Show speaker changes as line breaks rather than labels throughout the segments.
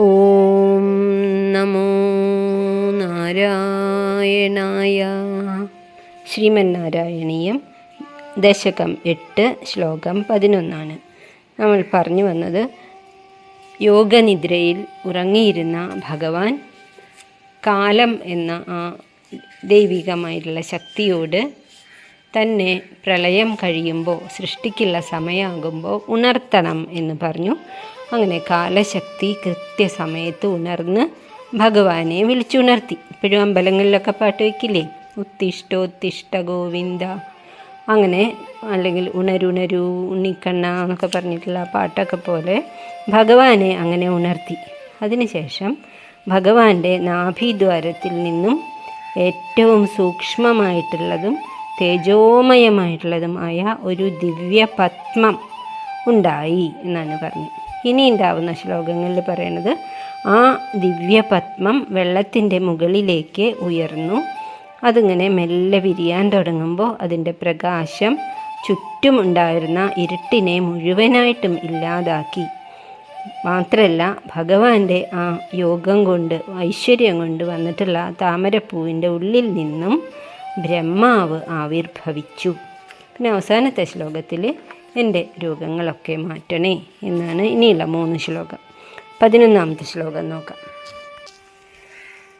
ഓം നമോ നാരായണായ. ശ്രീമന്നാരായണീയം ദശകം എട്ട് ശ്ലോകം പതിനൊന്നാണ്. നമ്മൾ പറഞ്ഞു വന്നത് യോഗനിദ്രയിൽ ഉറങ്ങിയിരുന്ന ഭഗവാൻ കാലം എന്ന ആ ദൈവികമായിട്ടുള്ള ശക്തിയോട് തന്നെ പ്രളയം കഴിയുമ്പോൾ സൃഷ്ടിക്കുള്ള സമയമാകുമ്പോൾ ഉണർത്തണം എന്ന് പറഞ്ഞു. അങ്ങനെ കാലശക്തി കൃത്യസമയത്ത് ഉണർന്ന് ഭഗവാനെ വിളിച്ചുണർത്തി. ഇപ്പോഴും അമ്പലങ്ങളിലൊക്കെ പാട്ട് വയ്ക്കില്ലേ? ഉത്തിഷ്ടോത്തിഷ്ട ഗോവിന്ദ. അങ്ങനെ അല്ലെങ്കിൽ ഉണരുണരു ഉണ്ണിക്കണ്ണ എന്നൊക്കെ പറഞ്ഞിട്ടുള്ള പാട്ടൊക്കെ പോലെ ഭഗവാനെ അങ്ങനെ ഉണർത്തി. അതിനുശേഷം ഭഗവാന്റെ നാഭിദ്വാരത്തിൽ നിന്നും ഏറ്റവും സൂക്ഷ്മമായിട്ടുള്ളതും തേജോമയമായിട്ടുള്ളതുമായ ഒരു ദിവ്യ പത്മം ഉണ്ടായി എന്നാണ് പറഞ്ഞത്. ഇനി ഉണ്ടാവുന്ന ശ്ലോകങ്ങളിൽ പറയുന്നത് ആ ദിവ്യപത്മം വെള്ളത്തിന്റെ മുകളിലേക്ക് ഉയർന്നു. അതിങ്ങനെ മെല്ലെ വിരിയാൻ തുടങ്ങുമ്പോൾ അതിന്റെ പ്രകാശം ചുറ്റുമുണ്ടായിരുന്ന ഇരുട്ടിനെ മുഴുവനായിട്ടും ഇല്ലാതാക്കി. മാത്രമല്ല ഭഗവാന്റെ ആ യോഗം കൊണ്ട് ഐശ്വര്യം കൊണ്ട് വന്നിട്ടുള്ള താമരപ്പൂവിന്റെ ഉള്ളിൽ നിന്നും ബ്രഹ്മാവ് ആവിർഭവിച്ചു. പിന്നെ അവസാനത്തെ ശ്ലോകത്തിൽ എന്റെ രോഗങ്ങളൊക്കെ മാറ്റണേ എന്നാണ് ഇനിയുള്ള മൂന്ന് ശ്ലോകം. പതിനൊന്നാമത്തെ ശ്ലോകം നോക്കാം.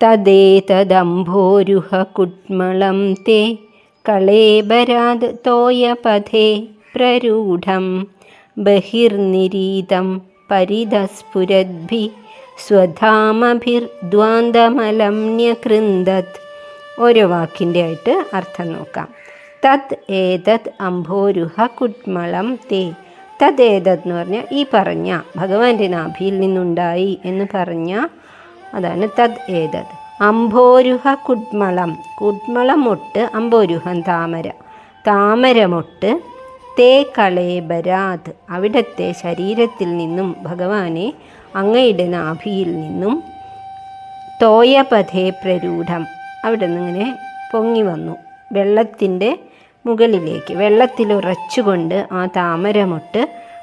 തദേതദംഭോരുഹ കുട്മളം തേ കളേബരാത് തോയപഥേ പ്രരൂഢം ബഹിർനിരീതം പരിതസ്ഫുരദ്ഭി സ്വധാമഭിർദ്വാന്തമലം ന്യകൃന്ദത് ഓരോ വാക്കിന്റെ ആയിട്ട് അർത്ഥം നോക്കാം. തത് ഏതത് അംഭോരുഹ കുട്മളം തേ. തത് ഏതത് എന്ന് പറഞ്ഞാൽ ഈ പറഞ്ഞ. ഭഗവാന്റെ നാഭിയിൽ നിന്നുണ്ടായി എന്ന് പറഞ്ഞ അതാണ് തത് ഏതത്. അംഭോരുഹ കുട്മളം. കുട്മളം മൊട്ട് അംബോരുഹം താമര. താമരമൊട്ട് തേ കളേബരാത്. അവിടത്തെ ശരീരത്തിൽ നിന്നും ഭഗവാനെ അങ്ങയുടെ നാഭിയിൽ നിന്നും തോയപഥേ പ്രരൂഢം. അവിടെ നിന്നിങ്ങനെ പൊങ്ങി വന്നു. വെള്ളത്തിന്റെ മുകളിലേക്ക് വെള്ളത്തിൽ ഉറച്ചുകൊണ്ട് ആ താമരമൊട്ട്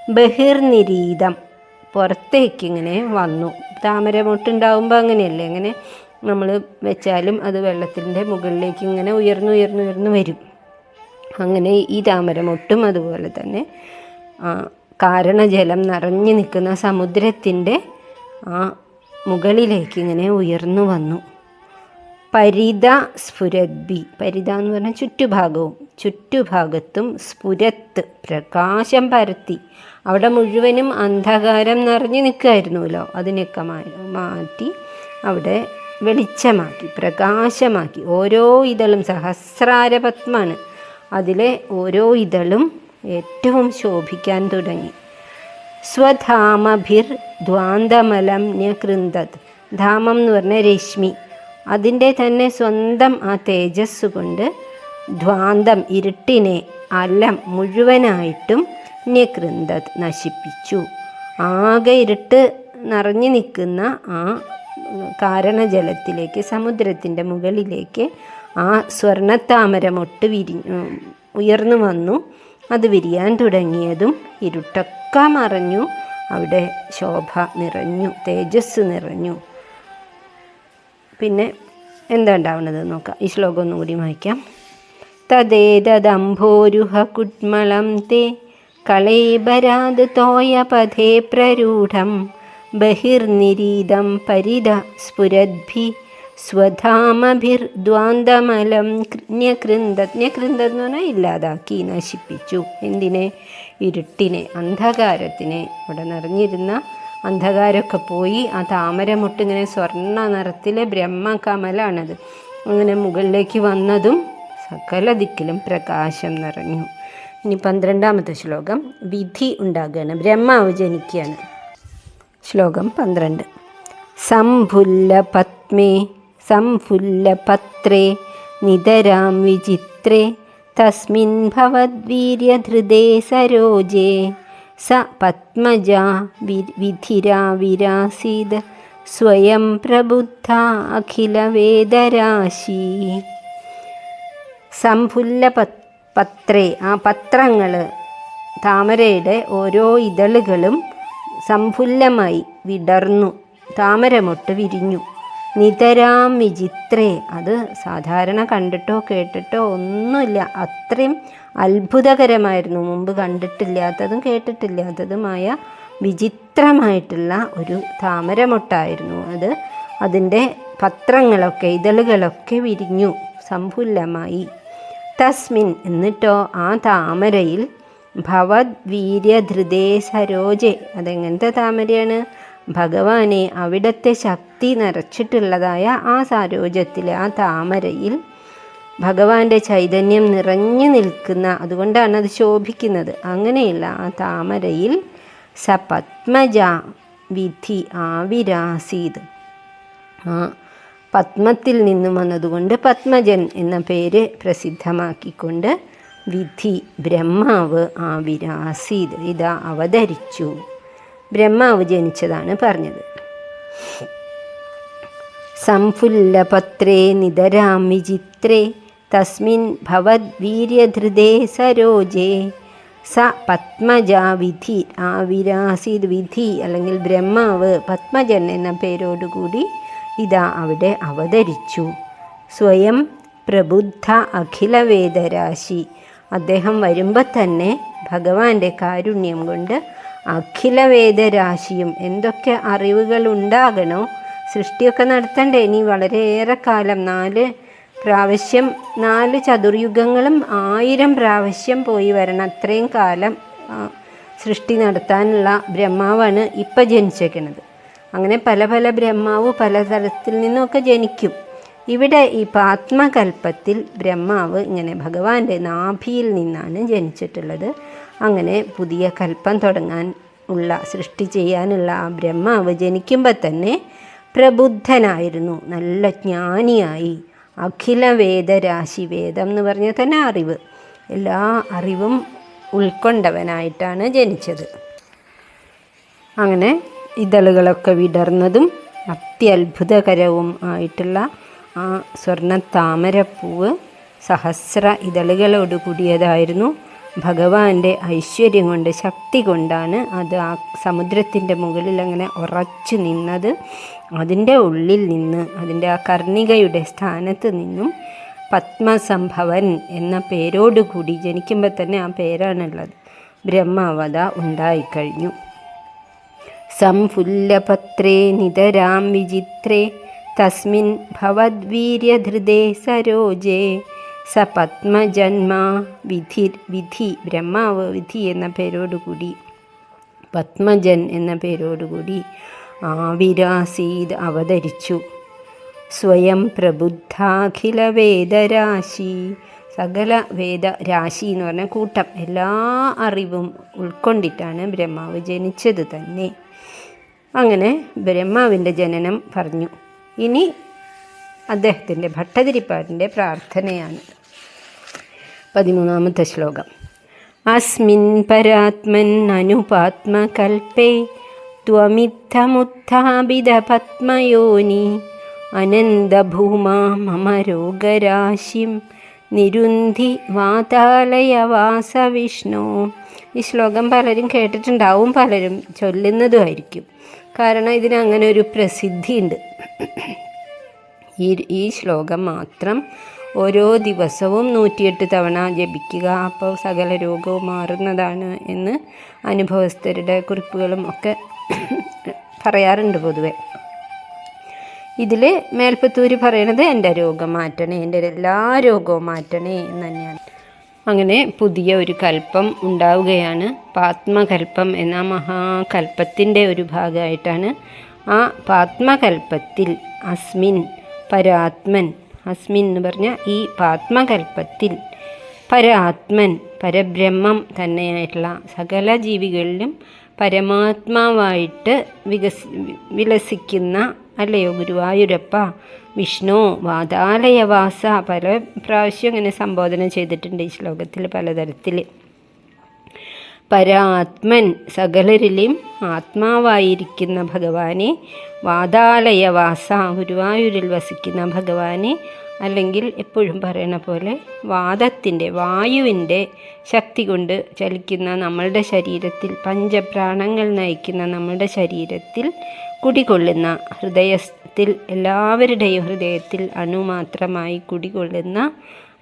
ബഹിർനിരീതം പുറത്തേക്ക് ഇങ്ങനെ വന്നു. താമരമൊട്ടുണ്ടാവുമ്പോൾ അങ്ങനെയല്ലേ? അങ്ങനെ നമ്മൾ വെച്ചാലും അത് വെള്ളത്തിന്റെ മുകളിലേക്ക് ഇങ്ങനെ ഉയർന്നു ഉയർന്നു ഉയർന്നു വരും. അങ്ങനെ ഈ താമരമൊട്ടും അതുപോലെ തന്നെ കാരണജലം നിറഞ്ഞു നിൽക്കുന്ന സമുദ്രത്തിന്റെ ആ മുകളിലേക്ക് ഇങ്ങനെ ഉയർന്നു വന്നു. പരിത സ്ഫുരദ്ബി പരിത എന്ന് പറഞ്ഞാൽ ചുറ്റുഭാഗവും. ചുറ്റുഭാഗത്തും സ്ഫുരത്ത് പ്രകാശം പരത്തി. അവിടെ മുഴുവനും അന്ധകാരം നിറഞ്ഞു നിൽക്കുമായിരുന്നല്ലോ അതിനൊക്കെ മാറ്റി അവിടെ വെളിച്ചമാക്കി പ്രകാശമാക്കി. ഓരോ ഇതളും സഹസ്രാര പത്മാണ്. അതിലെ ഓരോ ഇതളും ഏറ്റവും ശോഭിക്കാൻ തുടങ്ങി. സ്വധാമഭിർ ദ്വാന്തമലം ന്യകൃന്ദത് ധാമം എന്ന് പറഞ്ഞ രശ്മി. അതിന്റെ തന്നെ സ്വന്തം ആ തേജസ് കൊണ്ട് ധ്വാന്തം ഇരുട്ടിനെ അലം മുഴുവനായിട്ടും നികൃന്ദത് നശിപ്പിച്ചു. ആകെ ഇരുട്ട് നിറഞ്ഞു നിൽക്കുന്ന ആ കാരണജലത്തിലേക്ക് സമുദ്രത്തിന്റെ മുകളിലേക്ക് ആ സ്വർണത്താമരമൊട്ട് വിരി ഉയർന്നു വന്നു. അത് വിരിയാൻ തുടങ്ങിയതും ഇരുട്ടൊക്കെ മറഞ്ഞു. അവിടെ ശോഭ നിറഞ്ഞു തേജസ് നിറഞ്ഞു. പിന്നെ എന്താ ഉണ്ടാവുന്നത് നോക്കാം. ഈ ശ്ലോകം ഒന്നുകൂടി വായിക്കാം. തദ്ദേതദംഭോരുഹ കുട്മളം തേ കളേബരാത് തോയപഥേ പ്രരൂഢം. ബഹിർനിരീതം പരിത സ്ഫുരദ്ഭി. സ്വധാമഭിർദ്വാന്തമലം ന്യകൃന്ദത് ജ്ഞകൃന്ദ എന്ന് പറഞ്ഞാൽ ഇല്ലാതാക്കി നശിപ്പിച്ചു. എന്തിനെ? ഇരുട്ടിനെ അന്ധകാരത്തിനെ. ഇവിടെ നിറഞ്ഞിരുന്ന അന്ധകാരമൊക്കെ പോയി ആ താമരമുട്ടിങ്ങനെ സ്വർണ നിറത്തിലെ ബ്രഹ്മകമലാണത്. അങ്ങനെ മുകളിലേക്ക് വന്നതും സകല ദിക്കിലും പ്രകാശം നിറഞ്ഞു. ഇനി പന്ത്രണ്ടാമത്തെ ശ്ലോകം വിധി ഉണ്ടാകുകയാണ് ബ്രഹ്മാവ് ജനിക്കുകയാണ്. ശ്ലോകം പന്ത്രണ്ട്. സംഫുല്ല പത്മേ സംഫുല്ല പത്രേ നിതരാം വിചിത്രേ തസ്മിൻ ഭവദ്വീര്യധൃതേ സരോജേ സ പത്മജാ വിധിരാ വിരാസീത് സ്വയം പ്രബുദ്ധ അഖിലവേദരാശി. സംഫുല്ല പത്രേ ആ പത്രങ്ങൾ താമരയുടെ ഓരോ ഇതളുകളും സംഫുല്ലമായി വിടർന്നു. താമരമൊട്ട് വിരിഞ്ഞു. നിതരാം വിചിത്രേ. അത് സാധാരണ കണ്ടിട്ടോ കേട്ടിട്ടോ ഒന്നുമില്ല. അത്രയും അത്ഭുതകരമായിരുന്നു. മുമ്പ് കണ്ടിട്ടില്ലാത്തതും കേട്ടിട്ടില്ലാത്തതുമായ വിചിത്രമായിട്ടുള്ള ഒരു താമരമൊട്ടായിരുന്നു അത്. അതിന്റെ പത്രങ്ങളൊക്കെ ഇതളുകളൊക്കെ വിരിഞ്ഞു. സമ്പുല്ലമായി തസ്മിൻ എന്നിട്ടോ ആ താമരയിൽ ഭവത് വീര്യധൃതേ സരോജെ. അതെങ്ങനത്തെ താമരയാണ്? ഭഗവാനെ അവിടത്തെ ശക്തി നിറച്ചിട്ടുള്ളതായ ആ സരോജത്തിലെ ആ താമരയിൽ ഭഗവാന്റെ ചൈതന്യം നിറഞ്ഞു നിൽക്കുന്ന അതുകൊണ്ടാണ് അത് ശോഭിക്കുന്നത്. അങ്ങനെയുള്ള ആ താമരയിൽ സപത്മജ വിധി ആവിരാസീത്. ആ പത്മത്തിൽ നിന്നും വന്നതുകൊണ്ട് പത്മജൻ എന്ന പേര് പ്രസിദ്ധമാക്കിക്കൊണ്ട് വിധി ബ്രഹ്മാവ് ആവിരാസീത് ഇതാ അവതരിച്ചു. ബ്രഹ്മാവ് ജനിച്ചതാണ് പറഞ്ഞത്. സംഫുല്ലപത്രേ നിതരാം വിചിത്രേ തസ്മിൻ ഭവദ്വീര്യധൃതേ സരോജേ. സ പത്മജ വിധി ആ വിരാസീത് വിധി അല്ലെങ്കിൽ ബ്രഹ്മാവ് പത്മജൻ എന്ന പേരോടുകൂടി ഇതാ അവിടെ അവതരിച്ചു. സ്വയം പ്രബുദ്ധ അഖിലവേദരാശി. അദ്ദേഹം വരുമ്പോൾ തന്നെ ഭഗവാന്റെ കാരുണ്യം കൊണ്ട് അഖിലവേദരാശിയും എന്തൊക്കെ അറിവുകൾ ഉണ്ടാകണോ സൃഷ്ടിയൊക്കെ നടത്തണ്ടേ. ഇനി വളരെയേറെ കാലം നാല് പ്രാവശ്യം നാല് ചതുർയുഗങ്ങളും ആയിരം പ്രാവശ്യം പോയി വരണം. അത്രയും കാലം സൃഷ്ടി നടത്താനുള്ള ബ്രഹ്മാവാണ് ഇപ്പം ജനിച്ചേക്കണത്. അങ്ങനെ പല പല ബ്രഹ്മാവ് പല തലത്തിൽ നിന്നൊക്കെ ജനിക്കും. ഇവിടെ ഈ പാത്മകൽപ്പത്തിൽ ബ്രഹ്മാവ് ഇങ്ങനെ ഭഗവാന്റെ നാഭിയിൽ നിന്നാണ് ജനിച്ചിട്ടുള്ളത്. അങ്ങനെ പുതിയ കൽപ്പം തുടങ്ങാൻ ഉള്ള സൃഷ്ടി ചെയ്യാനുള്ള ആ ബ്രഹ്മാവ് ജനിക്കുമ്പോൾ തന്നെ പ്രബുദ്ധനായിരുന്നു. നല്ല ജ്ഞാനിയായി. അഖില വേദരാശി വേദം എന്ന് പറഞ്ഞാൽ തന്നെ അറിവ്. എല്ലാ അറിവും ഉൾക്കൊണ്ടവനായിട്ടാണ് ജനിച്ചത്. അങ്ങനെ ഇതളുകളൊക്കെ വിടർന്നതും അത്യത്ഭുതകരവും ആയിട്ടുള്ള ആ സ്വർണ താമരപ്പൂവ് സഹസ്ര ഇതളുകളോട് കൂടിയതായിരുന്നു. ഭഗവാന്റെ ഐശ്വര്യം കൊണ്ട് ശക്തി കൊണ്ടാണ് അത് ആ സമുദ്രത്തിന്റെ മുകളിൽ അങ്ങനെ ഉറച്ചു നിന്നത്. അതിന്റെ ഉള്ളിൽ നിന്ന് അതിന്റെ ആ കർണികയുടെ സ്ഥാനത്ത് നിന്നും പത്മസംഭവൻ എന്ന പേരോടുകൂടി ജനിക്കുമ്പോൾ തന്നെ ആ പേരാണുള്ളത്. ബ്രഹ്മാവത ഉണ്ടായിക്കഴിഞ്ഞു. സംഫുല്ലപത്രേ നിതരാം വിചിത്രേ തസ്മിൻ ഭവദ്വീര്യധൃതേ സരോജേ. സ പത്മജന്മാ വിധി വിധി ബ്രഹ്മാവ് വിധി എന്ന പേരോടുകൂടി പത്മജൻ എന്ന പേരോടുകൂടി ആവിരാസീത് അവതരിച്ചു. സ്വയം പ്രബുദ്ധാഖില വേദരാശി സകല വേദ രാശി എന്ന് പറഞ്ഞ കൂട്ടം എല്ലാ അറിവും ഉൾക്കൊണ്ടിട്ടാണ് ബ്രഹ്മാവ് ജനിച്ചത് തന്നെ. അങ്ങനെ ബ്രഹ്മാവിന്റെ ജനനം പറഞ്ഞു. ഇനി അദ്ദേഹത്തിന്റെ ഭട്ടതിരിപ്പാടിന്റെ പ്രാർത്ഥനയാണ്. പതിമൂന്നാമത്തെ ശ്ലോകം. അസ്മിൻ പരാത്മൻ അനുപാത്മകൽപ്പേ ത്വമിത്തമുത്ഥാപിത പത്മയോനി അനന്തഭൂമാ മമ രോഗരാശിം നിരുന്ധി വാതാലയവാസ വിഷ്ണു ഈ ശ്ലോകം പലരും കേട്ടിട്ടുണ്ടാവും പലരും ചൊല്ലുന്നതുമായിരിക്കും. കാരണം ഇതിന് അങ്ങനെ ഒരു പ്രസിദ്ധിയുണ്ട്. ഈ ഈ ശ്ലോകം മാത്രം ഓരോ ദിവസവും നൂറ്റിയെട്ട് തവണ ജപിക്കുക. അപ്പോൾ സകല രോഗവും മാറുന്നതാണ് എന്ന് അനുഭവസ്ഥരുടെ കുറിപ്പുകളും ഒക്കെ പറയാറുണ്ട് പൊതുവെ. ഇതിൽ മേൽപ്പത്തൂര് പറയണത് എന്റെ രോഗം മാറ്റണേ എന്റെ എല്ലാ രോഗവും മാറ്റണേ എന്ന് തന്നെയാണ്. അങ്ങനെ പുതിയ ഒരു കൽപ്പം ഉണ്ടാവുകയാണ്. പാത്മകൽപ്പം എന്ന മഹാകൽപ്പത്തിന്റെ ഒരു ഭാഗമായിട്ടാണ്. ആ പാത്മകൽപ്പത്തിൽ അസ്മിൻ പരാത്മൻ അസ്മിൻ എന്ന് പറഞ്ഞാൽ ഈ പാത്മകൽപ്പത്തിൽ പരാത്മൻ പരബ്രഹ്മം തന്നെയായിട്ടുള്ള സകല ജീവികളിലും പരമാത്മാവായിട്ട് വികസി വിലസിക്കുന്ന അല്ലയോ ഗുരുവായൂരപ്പ വിഷ്ണു വാതാലയവാസ പല പ്രാവശ്യം ഇങ്ങനെ സംബോധന ചെയ്തിട്ടുണ്ട് ഈ ശ്ലോകത്തിൽ പലതരത്തിൽ. പരാത്മൻ സകലരിലും ആത്മാവായിരിക്കുന്ന ഭഗവാനെ വാതാലയവാസ ഗുരുവായൂരിൽ വസിക്കുന്ന ഭഗവാനെ അല്ലെങ്കിൽ എപ്പോഴും പറയണ പോലെ വാദത്തിന്റെ വായുവിന്റെ ശക്തി കൊണ്ട് ചലിക്കുന്ന നമ്മളുടെ ശരീരത്തിൽ പഞ്ചപ്രാണങ്ങൾ നയിക്കുന്ന നമ്മളുടെ ശരീരത്തിൽ കുടികൊള്ളുന്ന ഹൃദയത്തിൽ എല്ലാവരുടെയും ഹൃദയത്തിൽ അണുമാത്രമായി കുടികൊള്ളുന്ന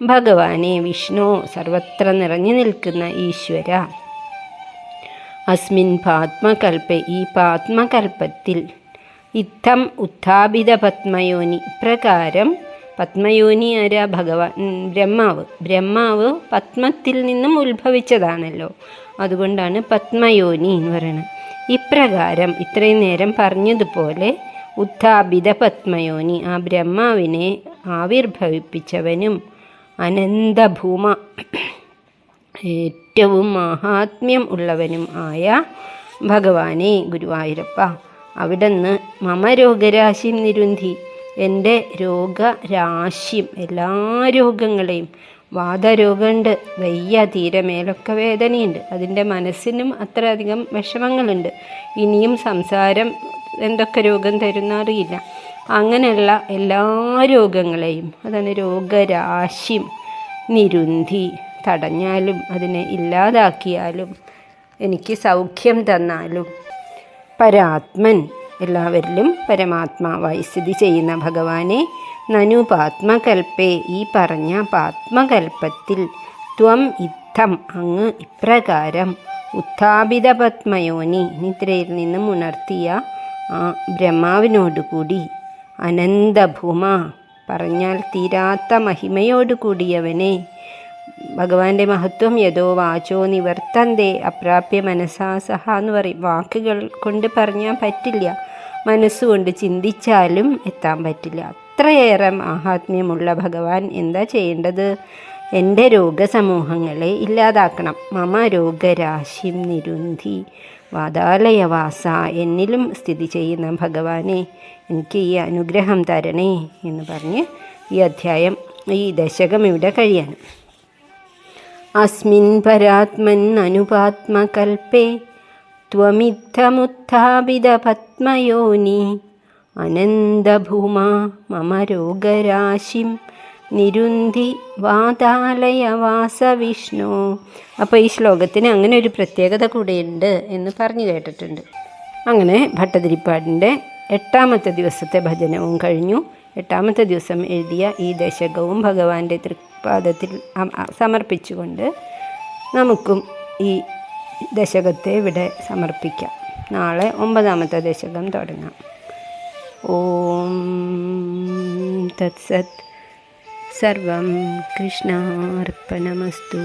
ഭഗവാനെ വിഷ്ണു സർവത്ര നിറഞ്ഞു നിൽക്കുന്ന ഈശ്വര. അസ്മിൻ പാത്മകൽപ്പ ഈ പാത്മകൽപ്പത്തിൽ ഇത്തം ഉത്ഥാപിത പത്മയോനി പ്രകാരം പത്മയോനി ആരാ ഭഗവാൻ? ബ്രഹ്മാവ്. ബ്രഹ്മാവ് പത്മത്തിൽ നിന്നും ഉത്ഭവിച്ചതാണല്ലോ. അതുകൊണ്ടാണ് പത്മയോനി എന്ന് പറയുന്നത്. ഇപ്രകാരം ഇത്രയും നേരം പറഞ്ഞതുപോലെ ഉത്ഥാപിത പത്മയോനി ആ ബ്രഹ്മാവിനെ ആവിർഭവിപ്പിച്ചവനും അനന്തഭൂമ ഏറ്റവും മഹാത്മ്യം ഉള്ളവനും ആയ ഭഗവാനെ ഗുരുവായൂരപ്പ. അവിടുന്ന് മമ രോഗരാശിയും നിരുന്ധി. എന്റെ രോഗരാശിയും എല്ലാ രോഗങ്ങളെയും വാദരോഗമുണ്ട് വയ്യ തീരെ മേലൊക്കെ വേദനയുണ്ട്. അതിന്റെ മനസ്സിനും അത്രയധികം വിഷമങ്ങളുണ്ട്. ഇനിയും സംസാരം എന്തൊക്കെ രോഗം തരുന്ന അറിയില്ല. അങ്ങനെയുള്ള എല്ലാ രോഗങ്ങളെയും അതാണ് രോഗരാശിയും നിരുന്ധി തടഞ്ഞാലും അതിനെ ഇല്ലാതാക്കിയാലും എനിക്ക് സൗഖ്യം തന്നാലും പരാത്മൻ എല്ലാവരിലും പരമാത്മാവായി സ്ഥിതി ചെയ്യുന്ന ഭഗവാനെ നനു പാത്മകൽപ്പേ ഈ പറഞ്ഞ പാത്മകൽപ്പത്തിൽ ത്വം ഇത്തം അങ്ങ് ഇപ്രകാരം. ഉത്ഥാപിത പത്മയോനി നിദ്രയിൽ നിന്നും ഉണർത്തിയ ആ ബ്രഹ്മാവിനോടുകൂടി അനന്തഭൂമ പറഞ്ഞാൽ തീരാത്ത മഹിമയോടുകൂടിയവനെ. ഭഗവാന്റെ മഹത്വം യഥോ വാചോ നിവർത്തന്തേ അപ്രാപ്യ മനസ്സാ സഹ എന്ന് പറയും. വാക്കുകൾ കൊണ്ട് പറഞ്ഞാൽ പറ്റില്ല. മനസ്സുകൊണ്ട് ചിന്തിച്ചാലും എത്താൻ പറ്റില്ല. അത്രയേറെ മാഹാത്മ്യമുള്ള ഭഗവാൻ എന്താ ചെയ്യേണ്ടത്? എന്റെ രോഗസമൂഹങ്ങളെ ഇല്ലാതാക്കണം. മമ രോഗരാശിം നിരുന്ധി വാതാലയവാസ എന്നിലും സ്ഥിതി ചെയ്യുന്ന ഭഗവാനെ എനിക്ക് ഈ അനുഗ്രഹം തരണേ എന്ന് പറഞ്ഞ് ഈ അധ്യായം ഈ ദശകം ഇവിടെ കഴിയാൻ അസ്മിൻ പരാത്മൻ അനുപാത്മകൽപ്പേ ത്വമിത്തമുത്ഥാപിതപത്മയോനി അനന്തഭൂമാ മമ രോഗരാശിം നിരുന്ധി വാതാലയവാസ വിഷ്ണു. അപ്പോൾ ഈ ശ്ലോകത്തിന് അങ്ങനെ ഒരു പ്രത്യേകത കൂടെയുണ്ട് എന്ന് പറഞ്ഞു കേട്ടിട്ടുണ്ട്. അങ്ങനെ ഭട്ടതിരിപ്പാടിന്റെ എട്ടാമത്തെ ദിവസത്തെ ഭജനവും കഴിഞ്ഞു. എട്ടാമത്തെ ദിവസം എഴുതിയ ഈ ദശകവും ഭഗവാന്റെ തൃപാദത്തിൽ സമർപ്പിച്ചുകൊണ്ട് നമുക്കും ഈ ദശകത്തെ ഇവിടെ സമർപ്പിക്കാം. നാളെ ഒമ്പതാമത്തെ ദശകം തുടങ്ങാം. ॐ तत्सत् सर्वं कृष्णार्पणमस्तु